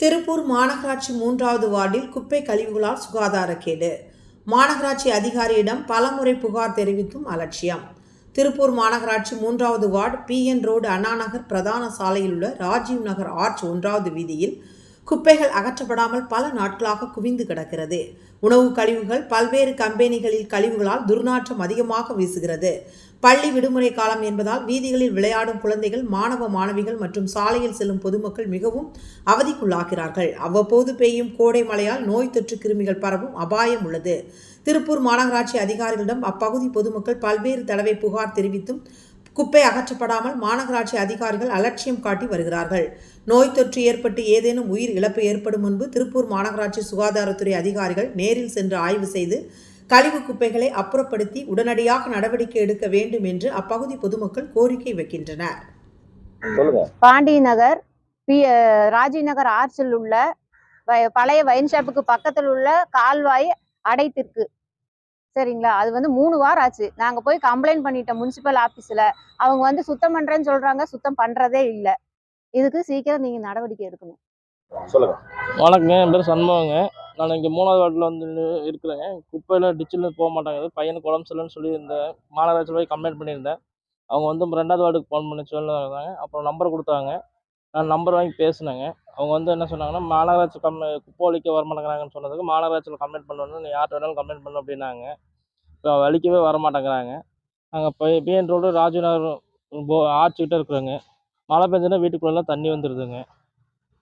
திருப்பூர் மாநகராட்சி மூன்றாவது வார்டில் குப்பை கழிவுகளால் சுகாதாரக்கேடு மாநகராட்சி அதிகாரியிடம் பலமுறை புகார் தெரிவித்தும் அலட்சியம். திருப்பூர் மாநகராட்சி மூன்றாவது வார்டு பிஎன் ரோடு அண்ணாநகர் பிரதான சாலையில் உள்ள ராஜீவ் நகர் ஆர்ச் ஒன்றாவது வீதியில் குப்பைகள் அகற்றப்படாமல் பல நாட்களாக குவிந்து கிடக்கிறது. உணவு கழிவுகள் பல்வேறு கம்பெனிகளில் கழிவுகளால் துர்நாற்றம் அதிகமாக வீசுகிறது. பள்ளி விடுமுறை காலம் என்பதால் வீதிகளில் விளையாடும் குழந்தைகள் மாணவ மாணவிகள் மற்றும் சாலையில் செல்லும் பொதுமக்கள் மிகவும் அவதிக்குள்ளாகிறார்கள். அவ்வப்போது பெய்யும் கோடை மழையால் நோய் தொற்று கிருமிகள் பரவும் அபாயம் உள்ளது. திருப்பூர் மாநகராட்சி அதிகாரிகளிடம் அப்பகுதி பொதுமக்கள் பல்வேறு தடவை புகார் தெரிவித்தும் குப்பை அகற்றப்படாமல் மாநகராட்சி அதிகாரிகள் அலட்சியம் காட்டி வருகிறார்கள். நோய் தொற்று ஏற்பட்டு ஏதேனும் உயிர் இழப்பு ஏற்படும் முன்பு திருப்பூர் மாநகராட்சி சுகாதாரத்துறை அதிகாரிகள் நேரில் சென்று ஆய்வு செய்து கழிவு குப்பைகளை அப்புறப்படுத்தி உடனடியாக நடவடிக்கை எடுக்க வேண்டும் என்று அப்பகுதி பொதுமக்கள் கோரிக்கை வைக்கின்றனர். சொல்லுங்க. பாண்டி நகர் பி ராஜி நகர் ஆர்ச்சில் உள்ள பழைய வைன் ஷாப்புக்கு பக்கத்தில் உள்ள கால்வாய் அடைத்திருக்கு சரிங்களா? அது வந்து மூணு வாரம் ஆச்சு. நாங்க போய் கம்ப்ளைண்ட் பண்ணிட்டோம் முனிசிபல் ஆபீஸ்ல அவங்க வந்து சுத்தம் பண்றேன்னு சொல்றாங்க. சுத்தம் பண்றதே இல்ல. இதுக்கு சீக்கிரம் நீங்க நடவடிக்கை எடுக்கணும். சொல்லுங்க. வணக்கங்க. என் பேர் சண்முகங்க. நான் இங்கே மூணாவது வார்டில் வந்து இருக்கிறேங்க. குப்பையில் டிச்சில் போக மாட்டாங்க. பையனுக்கு உடம்பு சரியில்லைன்னு சொல்லி இந்த மாநகராட்சி போய் கம்ப்ளைண்ட் பண்ணியிருந்தேன். அவங்க வந்து ரெண்டாவது வார்டுக்கு ஃபோன் பண்ணி சொல்லுறாங்க அப்புறம் நம்பர் கொடுத்தாங்க. நான் நம்பர் வாங்கி பேசினேங்க. அவங்க வந்து என்ன சொன்னாங்கன்னா மாநகராட்சி கம் குப்பை ஒழிக்க வர மாட்டேங்கிறாங்கன்னு சொன்னதுக்கு மாநகராட்சியில் கம்ப்ளைண்ட் பண்ணணும் நீ யார்கிட்ட வேணாலும் கம்ப்ளைண்ட் பண்ணு அப்படின்னாங்க. இப்போ வலிக்கவே வர மாட்டேங்கிறாங்க நாங்கள் இப்போ பிஎன் ரோடு ராஜு நகர் போ ஆர்ச்சிக்கிட்ட இருக்கிறோங்க மழை பெஞ்சதுன்னா வீட்டுக்குள்ளெல்லாம் தண்ணி வந்துடுதுங்க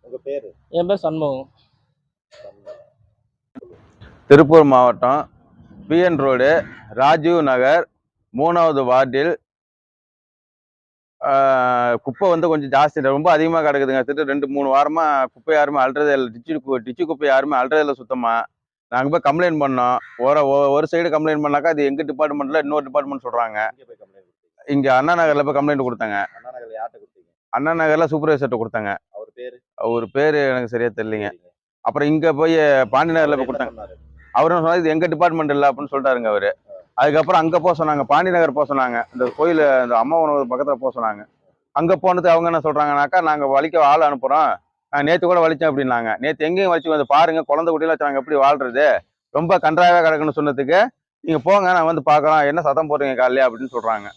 உங்க பேரு? என் பேர் சண்முகம். திருப்பூர் மாவட்டம் பிஎன் ரோடு ராஜீவ் நகர் மூணாவது வார்டில் குப்பை வந்து கொஞ்சம் ஜாஸ்தி ரொம்ப அதிகமாக கிடக்குதுங்க. திட்டு ரெண்டு மூணு வாரமாக குப்பை யாருமே அல்றதே இல்லை. டிச்சு டிச்சு குப்பை யாருமே அல்றதே இல்லை சுத்தமாக நாங்கள் போய் கம்ப்ளைண்ட் பண்ணோம். ஒரு ஒரு சைடு கம்ப்ளைண்ட் பண்ணாக்கா அது எங்கள் டிபார்ட்மெண்ட்டில் இன்னொரு டிபார்ட்மெண்ட் சொல்கிறாங்க இங்கே அண்ணா நகரில் போய் கம்ப்ளைண்ட் கொடுத்தாங்க. அண்ணா நகர்ல யார்கிட்ட கொடுத்தீங்க? அண்ணா நகரில் சூப்பர்வைசர்கிட்ட கொடுத்தாங்க. அவர் பேரு? அவர் பேர் எனக்கு சரியாக தெரியலைங்க. அப்புறம் இங்கே போய் பாண்டி நகரில் போய் கொடுத்தாங்க அவரும் சொன்னாரு? இது எங்க டிபார்ட்மெண்ட் இல்லை அப்படின்னு சொல்லிட்டாருங்க அவரு. அதுக்கப்புறம் அங்கே போக சொன்னாங்க பாண்டி நகர் போக சொன்னாங்க. இந்த கோயில் இந்த அம்மா உணவு பக்கத்தில் போக சொன்னாங்க. அங்கே போனது அவங்க என்ன சொல்கிறாங்கனாக்கா நாங்கள் வலிக்க ஆள் அனுப்புகிறோம் நான் நேற்று கூட வலித்தேன் அப்படின்னாங்க. நேற்று எங்கேயும் வலிச்சு வந்து பாருங்க குழந்தை குட்டியில வச்சாங்க எப்படி வாழ்றது? ரொம்ப கன்றாவே கிடக்குன்னு சொன்னதுக்கு நீங்கள் போங்க நான் வந்து பார்க்குறோம். என்ன சத்தம் போடுறீங்க காலையில அப்படின்னு சொல்கிறாங்க